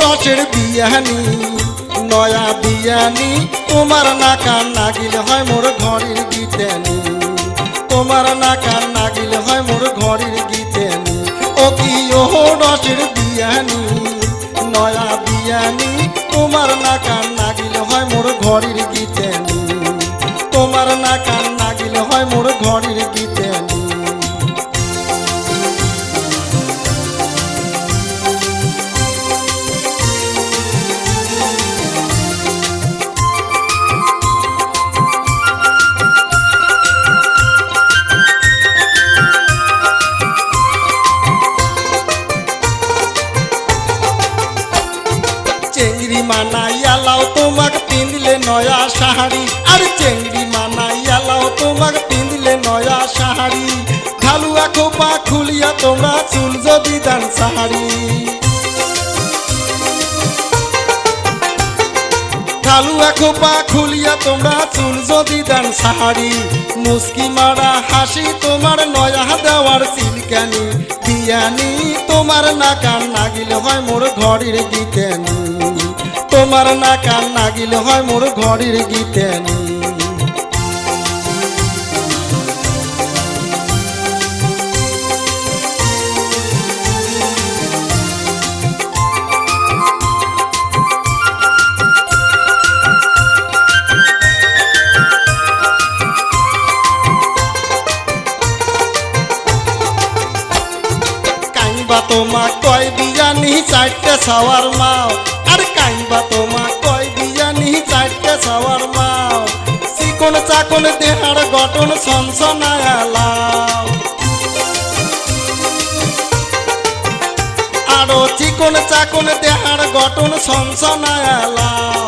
রসের বিয়ানি, নয়া বিয়ানি, তোমার নাকান নাগিল হয় মোর ঘরের গীতানি। তোমার নাকান নাগিল হয় মোর ঘরের গীতানি। রসের বিয়ানি, নয়া বিয়ানি, তোমার নাকান নাগিল হয় মোর ঘরের গীতানি। তোমার নাকান নাগিল হয় মোর ঘরের তোমরা চুল যদি দান শাড়ি ঢালুয়া খোপা খুলিয়া তোমরা চুল যদি দান শাড়ি মুস্কি মারা হাসি তোমার নয়া দেওয়ার সিলকানি। বিয়ানি তোমার নাকান নাগিল হয় মোর ঘরের গীতানি। তোমার নাকান নাগিল হয় মোর ঘরের গীতানি। কাইবা তোমা কয় বিয়ানি চারটে সাওয়ার মাও। আর কাইবা তোমা কয় বিয়ানি চারটে সাওয়ার মাও। চিকন চাকন দেহার গঠন সনসনায়ালাও আরও চিকন চাকন দেহার গঠন সনসনায়ালাও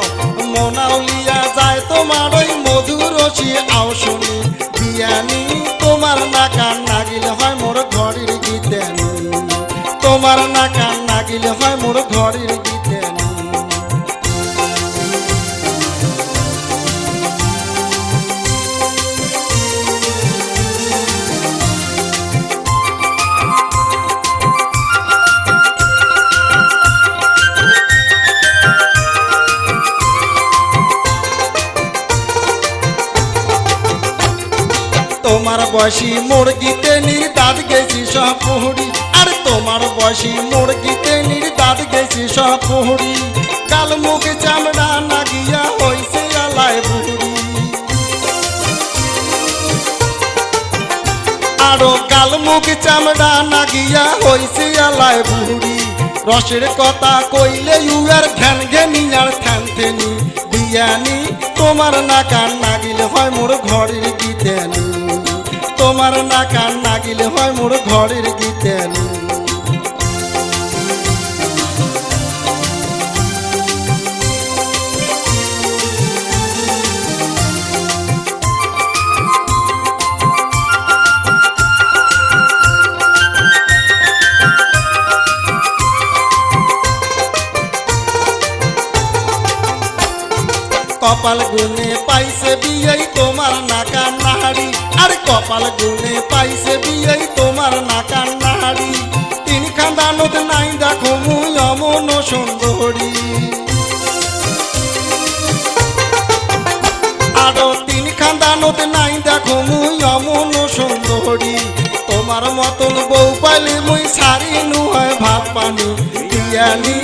মনাউলিয়া যায় তোমার ওই মধুর মধুরসি আও শুনি বিয়ানি তোমার নাকান নাগিল হয় মোর ঘরের গীতানি। তোমার নাকান নাগিল হয় মোর ঘরের গীতানি তোমার বয়সী মুরগিতে নির দাঁত গেছি সব পুহুরি আর তোমার বয়সী মুরগিতে নির দাঁত গেছি সব পুহুরি কাল মুখ চামড়া নাগিয়া হইছে আলায় বুড়ি। আরও কাল মুখ চামড়া নাগিয়া হইছে আলায় বুড়ি। রসের কথা কইলে ইউয়ার ঘ্যান ঘেনিয়ার থ্যান থেনি। বিয়ানি তোমার নাকান নাগিল হয় মোর ঘরের গীতানি। তোমার নাকান লাগিলে হয় মোর ঘরের গীতানি কপাল গুনে পাইছে বিয়ে তোমার নাকান নাহারি আর কপাল গুনে পাইছে বিয়ে তোমার নাকান নাহারি তিন খান্দানত নাই, দেখো মুই অমন সুন্দরী। আরও তিন খান্দানত নাই, দেখো মুই অমন সুন্দরী। তোমার মতন বউ পাইলে মুই সারি হয় ভাত পানি। বিয়ানি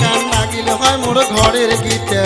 কান লাগিল হয় মোর ঘরের গীতা।